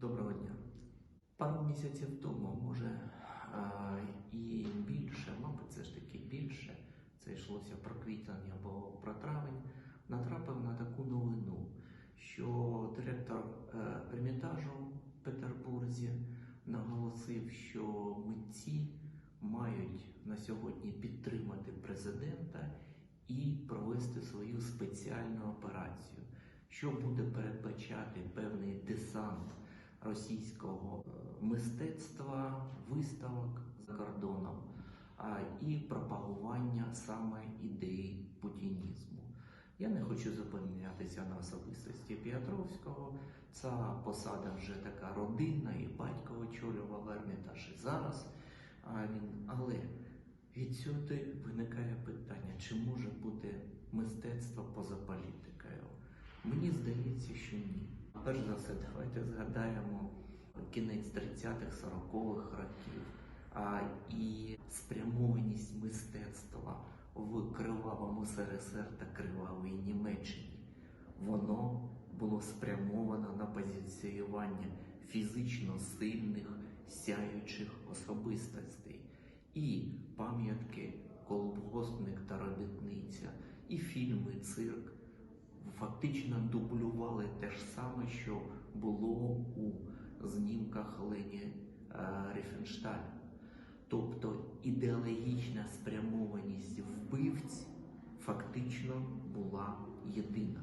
Доброго дня. Пару місяців тому, може е, і більше, мабуть, це ж таки більше, це йшлося про квітень або про травень, натрапив на таку новину, що директор е, Ермітажу в Петербурзі наголосив, що митці мають на сьогодні підтримати президента і провести свою спеціальну операцію, що буде передбачати певний десант російського е, мистецтва, виставок за кордоном і пропагування саме ідеї путінізму. Я не хочу зупинятися на особистості П'ятровського. Ця посада вже така родинна, і батько очолював Ермітаж і зараз. Він, але відсюди виникає питання, чи може бути мистецтво поза політикою? Мені здається, що ні. Перш за все, давайте згадаємо кінець 30-х, 40-х років а, і спрямованість мистецтва в кривавому СРСР та кривавій Німеччині. Воно було спрямовано на позиціювання фізично сильних сяючих особистостей і пам'ятки колгоспник та робітниця, і фільми, цирк фактично дублювали те ж саме, що було у знімках Лені е, Ріфеншталя. Тобто ідеологічна спрямованість вбивць фактично була єдина.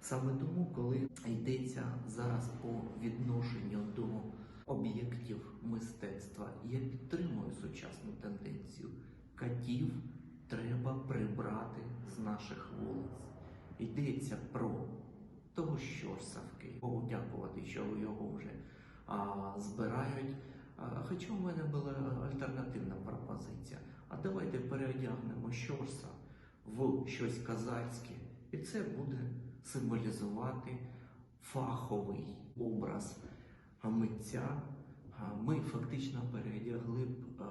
Саме тому, коли йдеться зараз по відношенню до об'єктів мистецтва, я підтримую сучасну тенденцію. Катів треба прибрати з наших вулиць. Йдеться про того Щорсавки. Богу дякувати, що його вже а, збирають. А, хоча у мене була альтернативна пропозиція. А давайте переодягнемо Щорса в щось казацьке, і це буде символізувати фаховий образ митця. Ми фактично переодягли б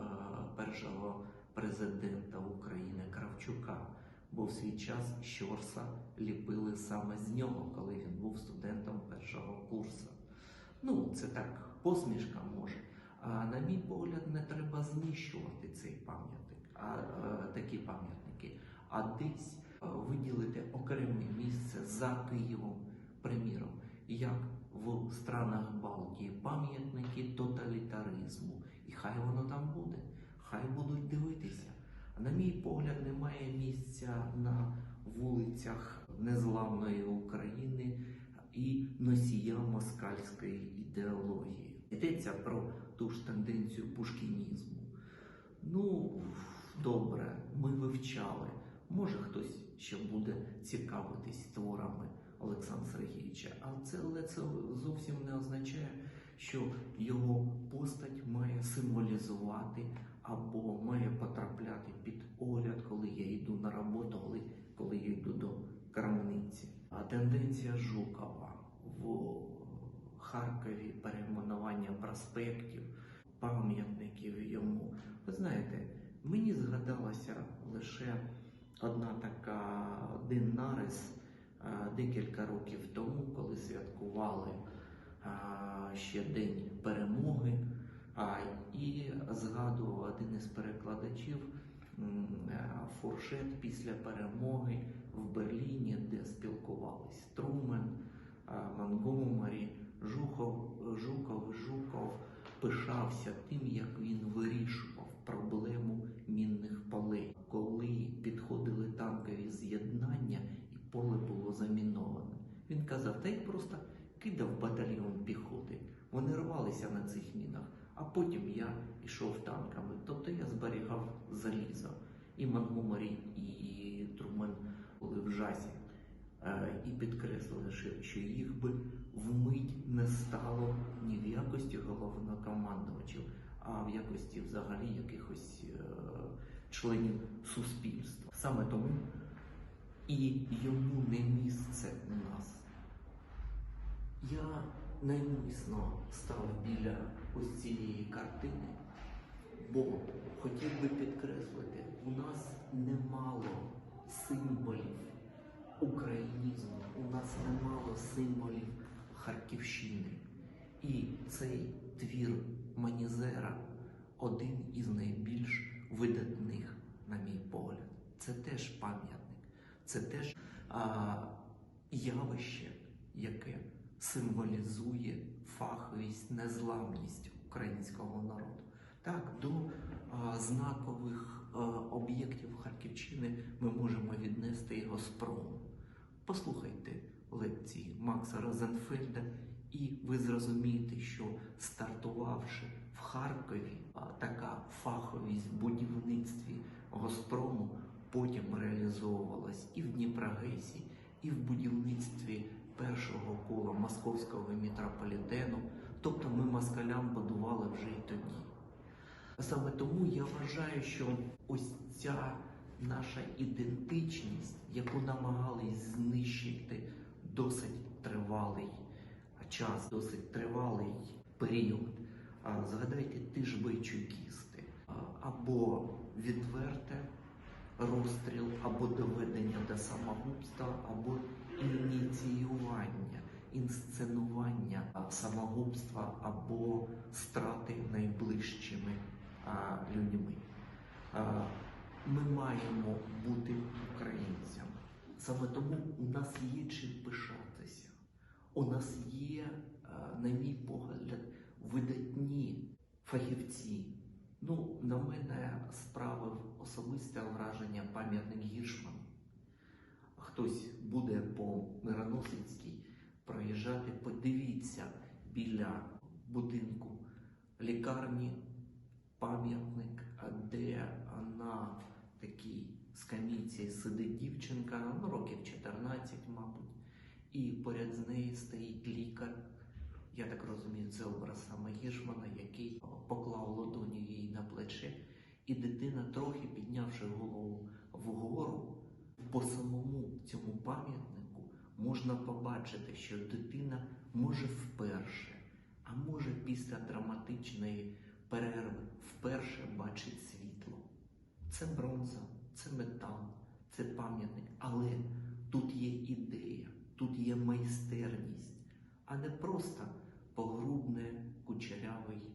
першого президента України Кравчука бо в свій час Щорса ліпили саме з нього, коли він був студентом першого курсу. Ну, це так посмішка може. А на мій погляд, не треба знищувати цей пам'ятник, а е, такі пам'ятники, а десь е, виділити окреме місце за Києвом, приміром, як в странах Балтії пам'ятники тоталітаризму. І хай воно там буде, хай дивитися. На мій погляд, немає місця на вулицях незламної України і носія москальської ідеології. Йдеться про ту ж тенденцію пушкінізму. Ну, добре, ми вивчали. Може хтось ще буде цікавитись творами Олександра Сергійовича, але це, це зовсім не означає, що його постать має символізувати або має потрапляти під огляд, коли я йду на роботу, коли, я йду до крамниці. А тенденція Жукова в Харкові перейменування проспектів, пам'ятників йому. Ви знаєте, мені згадалася лише одна така один нарис декілька років тому, коли святкували ще День перемоги. І згадував один із перекладачів е, фуршет після перемоги в Берліні, де спілкувались Трумен, Монгомері, Жуков, Жуков, Жуков пишався тим, як він вирішував проблему мінних полей, коли підходили танкові з'єднання і поле було заміноване. Він казав, та й просто кидав батальйон піхоти. Вони рвалися на цих мінах а потім я йшов танками. Тобто я зберігав залізо. І Монгомері, і Трумен були в жазі. Е, І підкреслили, що їх би вмить не стало ні в якості головнокомандувачів, а в якості взагалі якихось е, членів суспільства. Саме тому і йому не місце у нас. Я навмисно став біля ось цієї картини, бо хотів би підкреслити, у нас немало символів українізму, у нас немало символів Харківщини. І цей твір Манізера один із найбільш видатних, на мій погляд. Це теж пам'ятник, це теж а, явище, яке символізує фаховість, незламність українського народу. Так, до а, знакових об'єктів Харківщини ми можемо віднести і Госпрому. Послухайте лекції Макса Розенфельда, і ви зрозумієте, що стартувавши в Харкові, а, така фаховість в будівництві Госпрому потім реалізовувалась і в Дніпрогесі, і в будівництві першого кола московського метрополітену. Тобто ми москалям будували вже і тоді. Саме тому я вважаю, що ось ця наша ідентичність, яку намагались знищити досить тривалий час, досить тривалий період. Згадайте ти ж бойчукісти або відверте розстріл, або доведення до самогубства, або ініціювання, інсценування самогубства або страти найближчими а, людьми. А, Ми маємо бути українцями. Саме тому у нас є чим пишатися. У нас є, на мій погляд, видатні фахівці. Ну, на мене справив особисте враження пам'ятник Гіршман. Хтось буде по Мироносицькій проїжджати, подивіться біля будинку лікарні пам'ятник, де на такій скамійці сидить дівчинка, ну років 14, мабуть, і поряд з нею стоїть лікар. Я так розумію, це образ саме Гішмана, який поклав ладоню їй на плече, і дитина, трохи піднявши голову вгору, по самому цьому пам'ятнику можна побачити, що дитина може вперше, а може після драматичної перерви вперше бачить світло. Це бронза, це метал, це пам'ятник, але тут є ідея, тут є майстерність, а не просто погрубне кучерявий